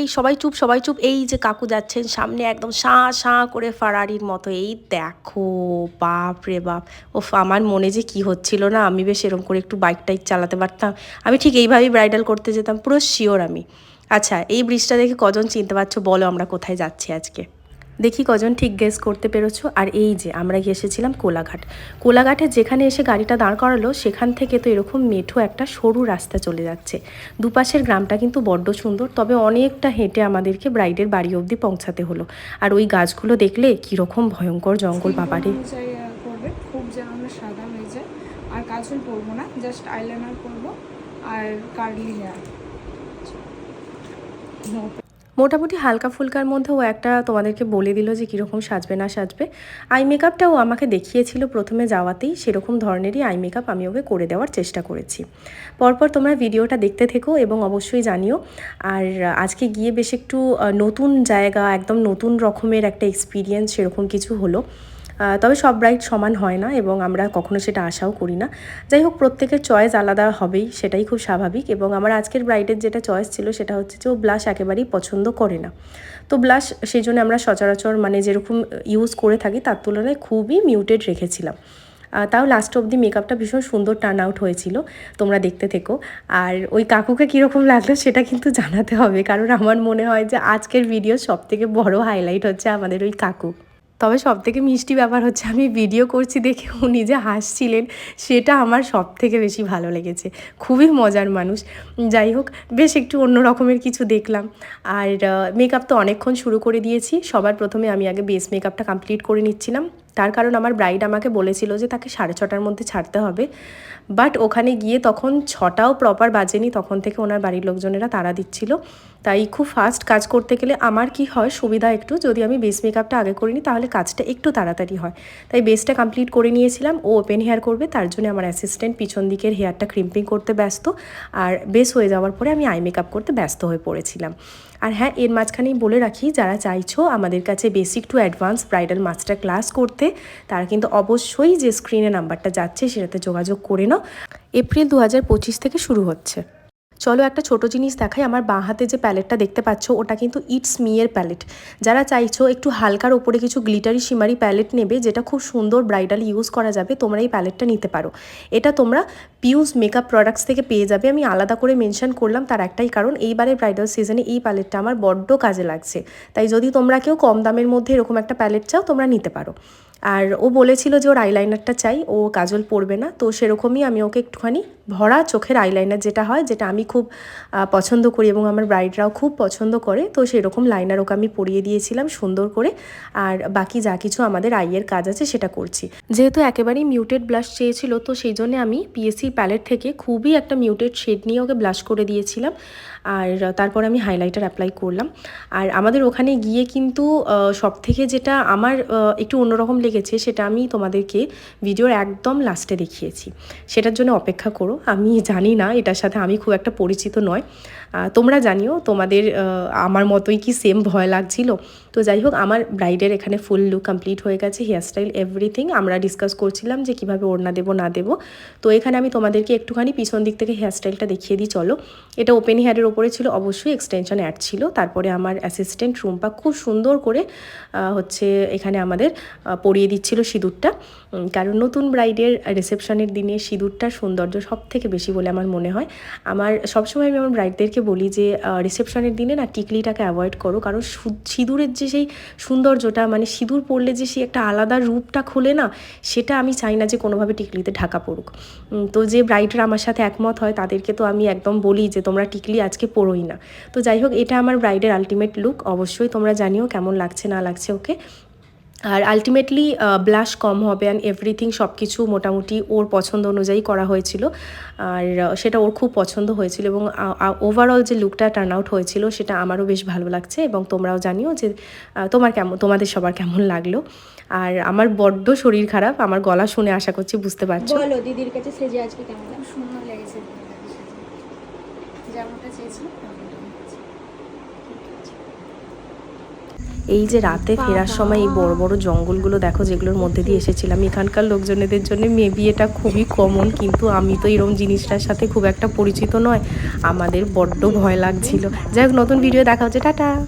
এই সবাই চুপ সবাই চুপ। এই যে কাকু যাচ্ছেন সামনে একদম সাঁ সাঁ করে ফারারির মতো। এই দেখো, বাপ রে বাপ। ওফ, আমার মনে যে কি হচ্ছিল না, আমি বেশ এরকম করে একটু বাইক টাইক চালাতে পারতাম। আমি ঠিক এইভাবেই ব্রাইডাল করতে যেতাম, পুরো শিওর আমি। আচ্ছা এই ব্রিজটা দেখে কজন চিনতে পারছ? বলো আমরা কোথায় যাচ্ছি আজকে। দেখি কজন ঠিক গেস করতে পেরেছ। আর এই যে আমরা গিয়ে এসেছিলাম কোলাঘাট। কোলাঘাটে যেখানে এসে গাড়িটা দাঁড় করালো সেখান থেকে তো এরকম মেঠো একটা সরু রাস্তা চলে যাচ্ছে। দুপাশের গ্রামটা কিন্তু বড্ড সুন্দর তবে অনেকটা হেঁটে আমাদেরকে ব্রাইডের বাড়ি অবধি পৌঁছাতে হলো। আর ওই গাছগুলো দেখলে কীরকম ভয়ঙ্কর জঙ্গল বাবারে। খুব যেন সাদা হয়ে যায়। আর কাজল করব না জাস্ট আইলাইনার করব আর মোটামুটি হালকা ফুলকার মধ্যে ও একটা তোমাদেরকে বলে দিল যে কীরকম সাজবে না সাজবে। আই মেকআপটাও আমাকে দেখিয়েছিল প্রথমে যাওয়াতেই সেরকম ধরনেরই আই মেকআপ আমি ওকে করে দেওয়ার চেষ্টা করেছি। পরপর তোমরা ভিডিওটা দেখতে থেকো এবং অবশ্যই জানিও। আর আজকে গিয়ে বেশ একটু নতুন জায়গা, একদম নতুন রকমের একটা এক্সপিরিয়েন্স সেরকম কিছু হলো। তবে সব ব্রাইড সমান হয় না এবং আমরা কখনো সেটা আশাও করি না। যাই হোক, প্রত্যেকের চয়েস আলাদা হবেই, সেটাই খুব স্বাভাবিক এবং আমার আজকের ব্রাইডের যেটা চয়েস ছিল সেটা হচ্ছে যে ও ব্লাশ একেবারেই পছন্দ করে না। তো ব্লাশ সেই জন্য আমরা সচরাচর মানে যেরকম ইউজ করে থাকি তার তুলনায় খুবই মিউটেড রেখেছিলাম। তাও লাস্ট অবধি মেকআপটা ভীষণ সুন্দর টার্ন আউট হয়েছিল, তোমরা দেখতে থেকো। আর ওই কাকুকে কীরকম লাগল সেটা কিন্তু জানাতে হবে, কারণ আমার মনে হয় যে আজকের ভিডিও সব থেকে বড় হাইলাইট হচ্ছে আমাদের ওই কাকু। তবে সব থেকে মিষ্টি ব্যাপার হচ্ছে আমি ভিডিও করছি দেখে উনি যে হাসছিলেন, সেটা আমার সব থেকে বেশি ভালো লেগেছে। খুবই মজার মানুষ। যাই হোক, বেশ একটু অন্য রকমের কিছু দেখলাম। আর মেকআপ তো অনেকক্ষণ শুরু করে দিয়েছি। সবার প্রথমে আমি আগে বেস মেকআপটা কমপ্লিট করে নিচ্ছিলাম। তার কারণ আমার ব্রাইড আমাকে বলেছিল যে তাকে সাড়ে ছটার মধ্যে ছাড়তে হবে। বাট ওখানে গিয়ে তখন ছটাও প্রপার বাজেনি, তখন থেকে ওনার বাড়ির লোকজনেরা তাড়া দিচ্ছিল। তাই খুব ফাস্ট কাজ করতে গেলে আমার কি হয়, সুবিধা একটু, যদি আমি বেস মেকআপটা আগে করে নিই তাহলে কাজটা একটু তাড়াতাড়ি হয়। তাই বেসটা কমপ্লিট করে নিয়েছিলাম, ও ওপেন হেয়ার করবে, তার জন্য আমার অ্যাসিস্ট্যান্ট পিছন দিকের হেয়ারটা ক্রিম্পিং করতে ব্যস্ত। আর বেস হয়ে যাওয়ার পরে আমি আই মেকআপ করতে ব্যস্ত হয়ে পড়েছিলাম। আর হ্যাঁ এর মাঝখানেই বলে রাখি, যারা চাইছো আমাদের কাছে basic to advance bridal master class করতে তারা কিন্তু অবশ্যই যে স্ক্রিনে নাম্বারটা যাচ্ছে সেটাতে যোগাযোগ করে নাও। এপ্রিল দু হাজার পঁচিশ থেকে শুরু হচ্ছে। চলো একটা ছোট জিনিস দেখাই। আমার বাঁ হাতে যে প্যালেটটা দেখতে পাচ্ছ, ওটা কিন্তু ইটস মিয়ের প্যালেট যারা চাইছো একটু হালকার ওপরে কিছু গ্লিটারি সিমারি প্যালেট নেবে, যেটা খুব সুন্দর ব্রাইডাল ইউজ করা যাবে, তোমরা এই প্যালেটটা নিতে পারো। এটা তোমরা পিউজ মেকআপ প্রোডাক্টস থেকে পেয়ে যাবে। আমি আলাদা করে মেনশন করলাম তার একটাই কারণ, এইবারের ব্রাইডাল সিজনে এই প্যালেটটা আমার বড্ড কাজে লাগছে। তাই যদি তোমরা কেউ কম দামের মধ্যে এরকম একটা প্যালেট চাও, তোমরা নিতে পারো। আর ও বলেছিল যে ওর আইলাইনারটা চাই, ও কাজল পরবে না। তো সেরকমই আমি ওকে একটুখানি ভরা চোখের আইলাইনার যেটা হয়, যেটা আমি খুব পছন্দ করি এবং আমার ব্রাইডরাও খুব পছন্দ করে, তো সেরকম লাইনার ওকে আমি পরিয়ে দিয়েছিলাম সুন্দর করে। আর বাকি যা কিছু আমাদের আইয়ের কাজ আছে সেটা করছি। যেহেতু একেবারেই মিউটেড ব্লাশ চেয়েছিল, তো সেই জন্য আমি পিএসসি প্যালেট থেকে খুবই একটা মিউটেড শেড নিয়ে ওকে ব্লাশ করে দিয়েছিলাম। আর তারপর আমি হাইলাইটার অ্যাপ্লাই করলাম। আর আমাদের ওখানে গিয়ে কিন্তু সব থেকে যেটা আমার একটু অন্যরকম লেগেছে সেটা আমি তোমাদেরকে ভিডিওর একদম লাস্টে দেখিয়েছি। সেটার জন্য অপেক্ষা করো আমি জানি না এটার সাথে আমি খুব একটা পরিচিত নয়। তোমরা জানিও তোমাদের আমার মতোই কি সেম ভয় লাগছিল? তো যাই হোক আমার ব্রাইডের এখানে ফুল লুক কমপ্লিট হয়ে গেছে হেয়ারস্টাইল এভরিথিং আমরা ডিসকাস করছিলাম যে কীভাবে ওড়না দেবো না দেবো। তো এখানে আমি তোমাদেরকে একটুখানি পিছন দিক থেকে হেয়ারস্টাইলটা দেখিয়ে দিই চলো। এটা ওপেন হেয়ারের ওপরে ছিল অবশ্যই এক্সটেনশন অ্যাড ছিল। তারপরে আমার অ্যাসিস্ট্যান্ট রুম্পা খুব সুন্দর করে হচ্ছে এখানে আমাদের আহ, পরিয়ে দিচ্ছিল সিঁদুরটা। কারণ নতুন ব্রাইডের রিসেপশনের দিনে সিঁদুরটার সৌন্দর্য সব থেকে বেশি বলে আমার মনে হয়। আমার সবসময় আমি আমার ব্রাইডদেরকে বলি যে রিসেপশনের দিনে না টিকলিটাকে অ্যাভয়েড করো। কারণ সিঁদুরের যে সেই সৌন্দর্যটা মানে সিঁদুর পড়লে যে সেই একটা আলাদা রূপটা খোলে না, সেটা আমি চাই না যে কোনোভাবে টিকলিতে ঢাকা পড়ুক। তো যে ব্রাইডরা আমার সাথে একমত হয়, তাদেরকে তো আমি একদম বলি যে, তোমরা টিকলি আজকে পড়োই না। তো যাই হোক, এটা আমার ব্রাইডের আলটিমেট লুক অবশ্যই তোমরা জানিও কেমন লাগছে, না লাগছে ওকে আর আলটিমেটলি ব্লাশ কম হবে অ্যান্ড এভরিথিং সব কিছু মোটামুটি ওর পছন্দ অনুযায়ী করা হয়েছিল। আর সেটা ওর খুব পছন্দ হয়েছিল এবং ওভারঅল যে লুকটা টার্ন আউট হয়েছিল সেটা আমারও বেশ ভালো লাগছে এবং তোমরাও জানিও যে তোমার কেমন তোমাদের সবার কেমন লাগল। আর আমার বড্ড শরীর খারাপ আমার গলা শুনে আশা করছি বুঝতে পারছ। বলো দিদির কাছে সেজে আজকে কেমন সুন্দর লেগেছে যেমনটা চেয়েছিলাম এই যে রাতে ফেরার সময় এই বড় বড় জঙ্গলগুলো দেখো, যেগুলোর মধ্যে দিয়ে এসেছিলাম, এখানকার লোকজনেদের জন্য মেবি এটা খুবই কমন কিন্তু আমি তো এরকম জিনিসটার সাথে খুব একটা পরিচিত নয়। আমাদের বড্ড ভয় লাগছিল। যাই হোক, নতুন ভিডিও দেখা হচ্ছে, টাটা!